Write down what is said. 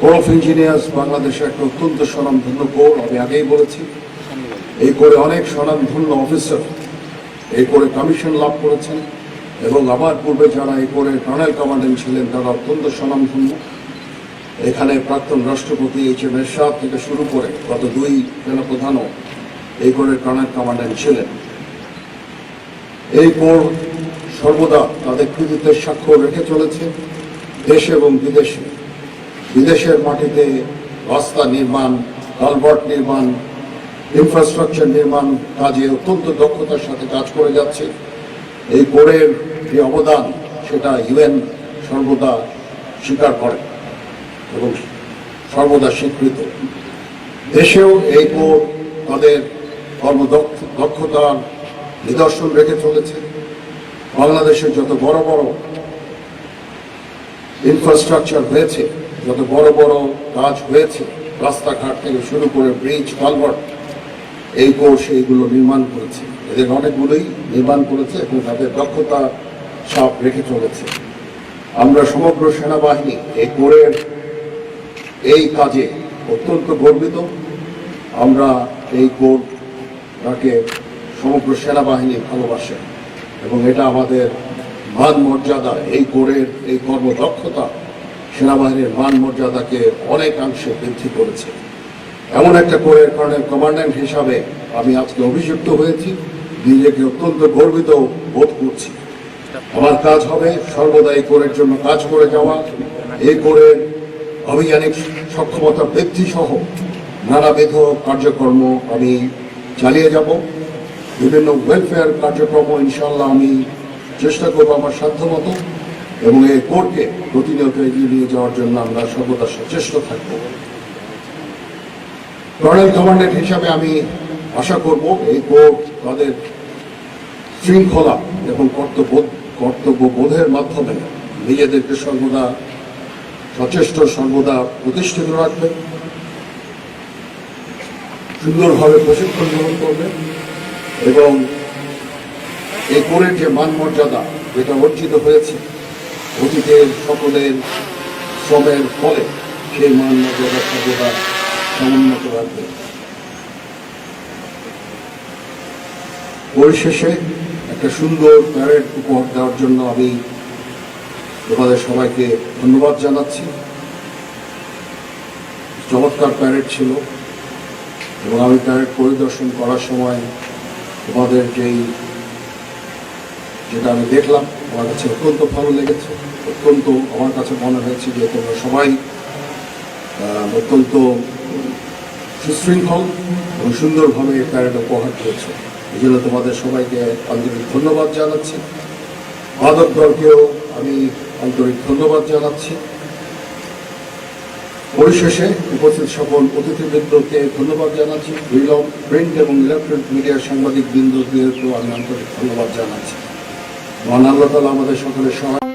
Core of engineers বাংলাদেশের একটা অত্যন্ত স্বনামধন্য কোর আমি আগেই বলেছি। এই করে অনেক স্বনামধন্য অফিসার এই করে কমিশন লাভ করেছেন এবং আমার পূর্বে যারা এই করে কর্নেল কমান্ডেন্ট ছিলেন, তারা অত্যন্ত স্বনামধন্য। এখানে প্রাক্তন রাষ্ট্রপতি এইচ এম এরশাদ থেকে শুরু করে গত দুই সেনাপ্রধানও এই করে কর্নেল কমান্ডেন্ট ছিলেন। এই কোর সর্বদা তাদের কৃতিত্বের স্বাক্ষর রেখে চলেছে। দেশে এবং বিদেশে বিদেশের মাটিতে রাস্তা নির্মাণ, কালভার্ট নির্মাণ ইনফ্রাস্ট্রাকচার নির্মাণ কাজে অত্যন্ত দক্ষতার সাথে কাজ করে যাচ্ছে। এই বোর্ডের যে অবদান, সেটা ইউএন সর্বদা স্বীকার করে এবং সর্বদা স্বীকৃত। দেশেও এই বোর্ড তাদের কর্মদক্ষতার নিদর্শন রেখে চলেছে। বাংলাদেশের যত বড় বড় ইনফ্রাস্ট্রাকচার হয়েছে যত বড় বড় কাজ হয়েছে, রাস্তাঘাট থেকে শুরু করে ব্রিজ কালভার্ট এই কোর্স এইগুলো নির্মাণ করেছে। এদের অনেকগুলোই নির্মাণ করেছে এবং তাদের দক্ষতা সব রেখে চলেছে। আমরা সমগ্র সেনাবাহিনী এই কোরের এই কাজে অত্যন্ত গর্বিত। আমরা এই কোর তাকে সমগ্র সেনাবাহিনী ভালোবাসে এবং এটা আমাদের মান মর্যাদা, এই কোরের এই কর্মদক্ষতা সেনাবাহিনীর মান মর্যাদাকে অনেকাংশে বৃদ্ধি করেছে। এমন একটা কোরের কর্নেল কমান্ড্যান্ট হিসাবে আমি আজকে অভিযুক্ত হয়েছি। নিজেকে অত্যন্ত গর্বিত বোধ করছি। আমার কাজ হবে সর্বদা এই কোরের জন্য কাজ করে যাওয়া। এই কোরের অভিযানিক সক্ষমতা বৃদ্ধি সহ নানাবিধ কার্যক্রম আমি চালিয়ে যাব। বিভিন্ন ওয়েলফেয়ার কার্যক্রম ইনশাল্লাহ আমি চেষ্টা করব আমার সাধ্যমতো। এবং এই কোর্টকে প্রতিনিয়ত এগিয়ে নিয়ে যাওয়ার জন্য আমরা সর্বদা সচেষ্ট থাকব। কর্নেল কমান্ডেন্ট হিসাবে আমি আশা করব এই কোর্ট তাদের শৃঙ্খলা এবং কর্তব্য কর্তব্য বোধের মাধ্যমে নিজেদেরকে সর্বদা সচেষ্ট, সর্বদা প্রতিষ্ঠিত রাখবে। সুন্দরভাবে প্রশিক্ষণ গ্রহণ করবে এবং এই কোরের যে মান মর্যাদা, যেটা অর্জিত হয়েছে অতীতের সকলের শ্রমের ফলে সেই মান মর্যাদা সর্বদা সমুন্নত রাখবে। পরিশেষে একটা সুন্দর প্যারেড উপহার দেওয়ার জন্য আমি তোমাদের সবাইকে ধন্যবাদ জানাচ্ছি। চমৎকার প্যারেড ছিল এবং আমি প্যারেড পরিদর্শন করার সময় তোমাদের যেই যেটা আমি দেখলাম, আমার কাছে অত্যন্ত ভালো লেগেছে। অত্যন্ত আমার কাছে মনে হয়েছে যে তোমরা সবাই অত্যন্ত সুশৃঙ্খল এবং সুন্দরভাবে এই প্যারেড উপহার দিয়েছে। এই জন্য তোমাদের সবাইকে আন্তরিক ধন্যবাদ জানাচ্ছি। মাদক দলকেও আমি আন্তরিক ধন্যবাদ জানাচ্ছি। পরিশেষে উপস্থিত সকল অতিথিবৃন্দকে ধন্যবাদ জানাচ্ছি। বিলম প্রিন্ট এবং ইলেকট্রনিক মিডিয়ার সাংবাদিক বৃন্দদেরকেও আমি আন্তরিক ধন্যবাদ জানাচ্ছি। মহান আল্লাহ তালা আমাদের সকলের সহায়